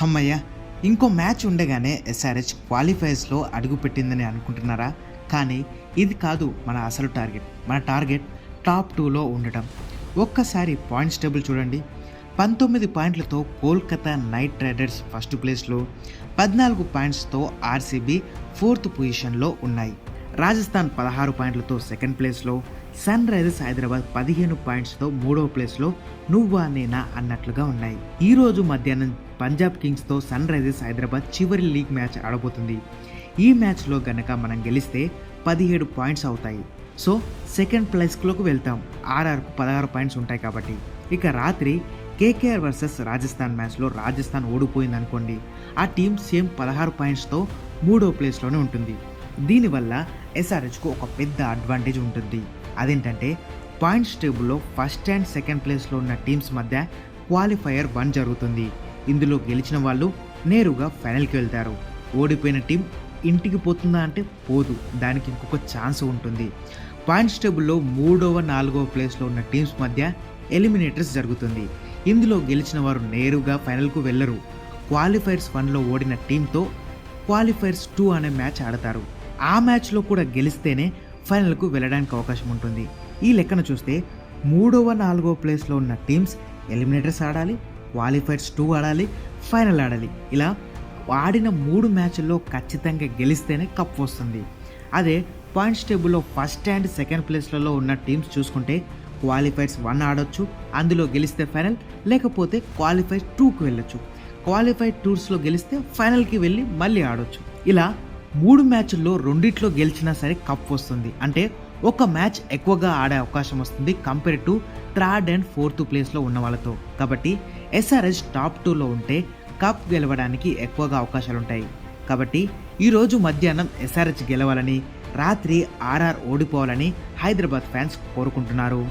హమ్మయ్య ఇంకో మ్యాచ్ ఉండగానే ఎస్ఆర్హెచ్ క్వాలిఫైర్స్లో అడుగుపెట్టిందని అనుకుంటున్నారా? కానీ ఇది కాదు మన అసలు టార్గెట్. మన టార్గెట్ టాప్ టూలో ఉండటం. ఒక్కసారి పాయింట్స్ టేబుల్ చూడండి. పంతొమ్మిది పాయింట్లతో కోల్కతా నైట్ రైడర్స్ ఫస్ట్ ప్లేస్లో పద్నాలుగు పాయింట్స్తో ఆర్సీబీ ఫోర్త్ పొజిషన్లో ఉన్నాయి. రాజస్థాన్ పదహారు పాయింట్లతో సెకండ్ ప్లేస్లో సన్ రైజర్స్ హైదరాబాద్ పదిహేను పాయింట్స్తో మూడవ ప్లేస్లో నువ్వా నేనా అన్నట్లుగా ఉన్నాయి. ఈరోజు మధ్యాహ్నం పంజాబ్ కింగ్స్తో సన్ రైజర్స్ హైదరాబాద్ చివరి లీగ్ మ్యాచ్ ఆడబోతుంది. ఈ మ్యాచ్లో గనక మనం గెలిస్తే పదిహేడు పాయింట్స్ అవుతాయి. సో సెకండ్ ప్లేస్లోకి వెళ్తాం. ఆర్ఆర్కు పదహారు పాయింట్స్ ఉంటాయి కాబట్టి. ఇక రాత్రి కేకేఆర్ వర్సెస్ రాజస్థాన్ మ్యాచ్లో రాజస్థాన్ ఓడిపోయింది అనుకోండి ఆ టీం సేమ్ పదహారు పాయింట్స్తో మూడో ప్లేస్లోనే ఉంటుంది. దీనివల్ల ఎస్ఆర్హెచ్కు ఒక పెద్ద అడ్వాంటేజ్ ఉంటుంది. అదేంటంటే పాయింట్స్ టేబుల్లో ఫస్ట్ అండ్ సెకండ్ ప్లేస్లో ఉన్న టీమ్స్ మధ్య క్వాలిఫైయర్ వన్ జరుగుతుంది. ఇందులో గెలిచిన వాళ్ళు నేరుగా ఫైనల్కి వెళ్తారు. ఓడిపోయిన టీం ఇంటికి పోతుందా అంటే పోదు. దానికి ఇంకొక ఛాన్స్ ఉంటుంది. పాయింట్స్ టేబుల్లో మూడవ నాలుగవ ప్లేస్లో ఉన్న టీమ్స్ మధ్య ఎలిమినేటర్స్ జరుగుతుంది. ఇందులో గెలిచిన వారు నేరుగా ఫైనల్కు వెళ్ళరు. క్వాలిఫైర్స్ వన్లో ఓడిన టీంతో క్వాలిఫైర్స్ టూ అనే మ్యాచ్ ఆడతారు. ఆ మ్యాచ్లో కూడా గెలిస్తేనే ఫైనల్కు వెళ్ళడానికి అవకాశం ఉంటుంది. ఈ లెక్కన చూస్తే మూడవ నాలుగవ ప్లేస్లో ఉన్న టీమ్స్ ఎలిమినేటర్స్ ఆడాలి క్వాలిఫైర్స్ టూ ఆడాలి ఫైనల్ ఆడాలి. ఇలా ఆడిన మూడు మ్యాచ్ల్లో ఖచ్చితంగా గెలిస్తేనే కప్ వస్తుంది. అదే పాయింట్స్ టేబుల్లో ఫస్ట్ అండ్ సెకండ్ ప్లేస్లలో ఉన్న టీమ్స్ చూసుకుంటే క్వాలిఫైర్స్ వన్ ఆడొచ్చు అందులో గెలిస్తే ఫైనల్ లేకపోతే క్వాలిఫైర్ టూకి వెళ్ళొచ్చు. క్వాలిఫైర్ టూర్స్లో గెలిస్తే ఫైనల్కి వెళ్ళి మళ్ళీ ఆడొచ్చు. ఇలా మూడు మ్యాచ్ల్లో రెండిట్లో గెలిచినా సరే కప్ వస్తుంది. అంటే ఒక మ్యాచ్ ఎక్కువగా ఆడే అవకాశం వస్తుంది compare to third and fourth ప్లేస్లో ఉన్న వాళ్ళతో కాబట్టి ఎస్ఆర్ఎస్ టాప్ టూలో ఉంటే కప్ గెలవడానికి ఎక్కువగా అవకాశాలు ఉంటాయి కాబట్టి ఈరోజు మధ్యాహ్నం ఎస్ఆర్హెచ్ గెలవాలని రాత్రి ఆర్ఆర్ ఓడిపోవాలని హైదరాబాద్ ఫ్యాన్స్ కోరుకుంటున్నారు